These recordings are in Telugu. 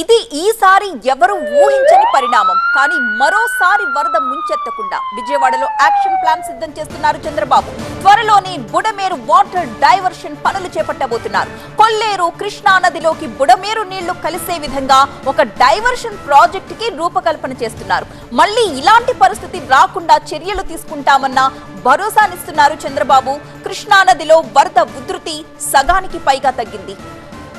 ఇది ఈసారి ఎవరు ఊహించని పరిణామం. కానీ మరోసారి వరద ముంచెత్తకుండా విజయవాడలో యాక్షన్ ప్లాన్ సిద్ధం చేస్తున్నారు చంద్రబాబు. త్వరలోనే బుడమేరు వాటర్ డైవర్షన్ పనులు చేపట్టబోతున్నారు. కొల్లేరు కృష్ణా నదిలోకి బుడమేరు నీళ్ళు కలిసే విధంగా ఒక డైవర్షన్ ప్రాజెక్ట్కి రూపకల్పన చేస్తున్నారు. మళ్ళీ ఇలాంటి పరిస్థితి రాకుండా చర్యలు తీసుకుంటామన్న భరోసానిస్తున్నారు చంద్రబాబు. కృష్ణా నదిలో వరద ఉధృతి సగానికి పైగా తగ్గింది.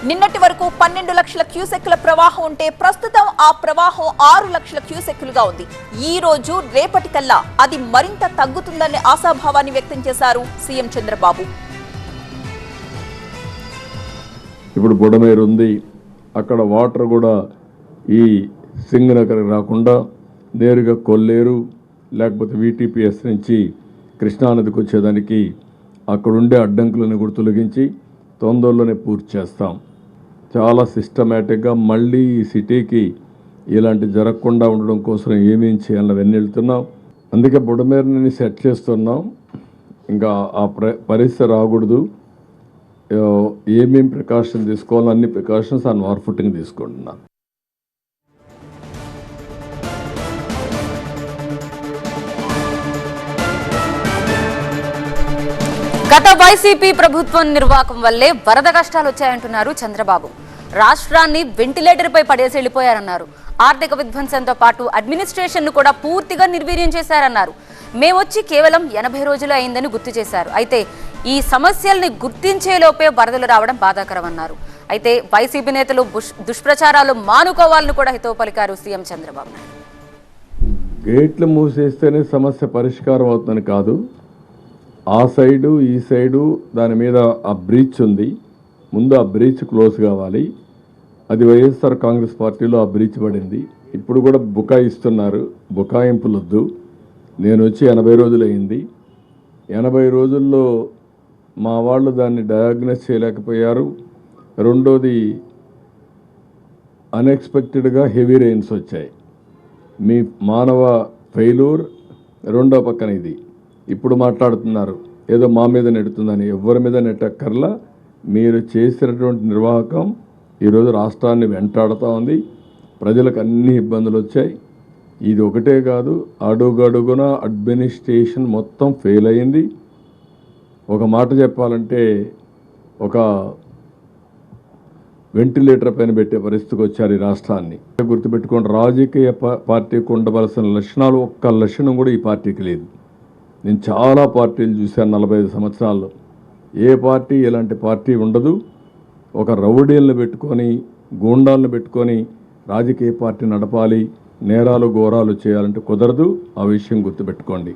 నిన్నటి వరకు పన్నెండు లక్షల క్యూసెక్కుల ప్రవాహం ఉంటే ప్రస్తుతం ఆ ప్రవాహం ఆరు లక్షల క్యూసెక్కులుగా ఉంది. ఈ రోజు రేపటికల్లా అది మరింత తగ్గుతుందనే ఆశాభావాన్ని వ్యక్తం చేశారు సీఎం చంద్రబాబు. ఇప్పుడు బుడమేరు ఉంది. అక్కడ వాటర్ కూడా ఈ సింగనగర్ రాకుండా నేరుగా కొల్లేరు లేకపోతే వీటీపీఎస్ నుంచి కృష్ణానదికి వచ్చేదానికి అక్కడుండే అడ్డంకులను కూడా తొలగించి తొందరలోనే పూర్తి చేస్తాం. చాలా సిస్టమేటిక్గా మళ్ళీ ఈ సిటీకి ఇలాంటి జరగకుండా ఉండడం కోసం ఏమేం చేయాలని అవన్నీ వెళ్తున్నాం. అందుకే బుడమేరుని సెట్ చేస్తున్నాం. ఇంకా ఆ ప్ర పరిస్థితి రాకూడదు. ఏమేమి ప్రికాషన్ తీసుకోవాలో అన్ని ప్రికాషన్స్ ఆన్ వార్ఫుటింగ్ తీసుకుంటున్నాను గత వైసీపీ ప్రభుత్వం నిర్వాహకం వల్లే వరద కష్టాలు వచ్చాయంటున్నారు చంద్రబాబు. రాష్ట్రాన్ని వెంటిలేటర్పై పడేసి వెళ్ళిపోయారన్నారు. ఆర్థిక విధ్వంసంతో పాటు అడ్మినిస్ట్రేషన్ను కూడా పూర్తిగా నిర్వీర్యం చేశారన్నారు. మేమొచ్చి కేవలం ఎనభై రోజులు అయిందని గుర్తు చేశారు. అయితే ఈ సమస్యల్ని గుర్తించేలోపే వరదలు రావడం బాధాకరమన్నారు. అయితే వైసీపీ నేతలు బుష్- దుష్ప్రచారాలు మానుకోవాలని కూడా హితవు పలికారు సీఎం చంద్రబాబు. గేట్లు మూసేస్తేనే సమస్య పరిష్కారం అవుతుందని కాదు. ఆ సైడు ఈ సైడు దాని మీద ఆ బ్రీచ్ ఉంది. ముందు ఆ బ్రీచ్ క్లోజ్ కావాలి. అది వైఎస్ఆర్ కాంగ్రెస్ పార్టీలో ఆ బ్రీచ్ పడింది. ఇప్పుడు కూడా బుకాయిస్తున్నారు బుకాయింపులు వద్దు నేను వచ్చి ఎనభై రోజులు అయింది. ఎనభై రోజుల్లో మా వాళ్ళు దాన్ని డయాగ్నోస్ చేయలేకపోయారు. రెండోది అన్ఎక్స్పెక్టెడ్గా హెవీ రెయిన్స్ వచ్చాయి. మీ మానవ ఫెయిలూర్ రెండో పక్కన ఇది. ఇప్పుడు మాట్లాడుతున్నారు. ఏదో మా మీద నెడుతుందని. ఎవరి మీద నెట్టక్కర్లా. మీరు చేసినటువంటి నిర్వాహకం ఈరోజు రాష్ట్రాన్ని వెంటాడుతూ ఉంది. ప్రజలకు అన్ని ఇబ్బందులు వచ్చాయి. ఇది ఒకటే కాదు. అడుగడుగున అడ్మినిస్ట్రేషన్ మొత్తం ఫెయిల్ అయింది. ఒక మాట చెప్పాలంటే ఒక వెంటిలేటర్ పైన పెట్టే పరిస్థితికి వచ్చారు ఈ రాష్ట్రాన్ని. గుర్తుపెట్టుకోండి రాజకీయ పార్టీకి ఉండవలసిన లక్షణాలు ఒక్క లక్షణం కూడా ఈ పార్టీకి లేదు. నేను చాలా పార్టీలు చూశాను నలభై ఐదు సంవత్సరాల్లో. ఏ పార్టీ ఇలాంటి పార్టీ ఉండదు. ఒక రౌడీలను పెట్టుకొని గూండాలను పెట్టుకొని రాజకీయ పార్టీ నడపాలి నేరాలు ఘోరాలు చేయాలంటే కుదరదు. ఆ విషయం గుర్తుపెట్టుకోండి.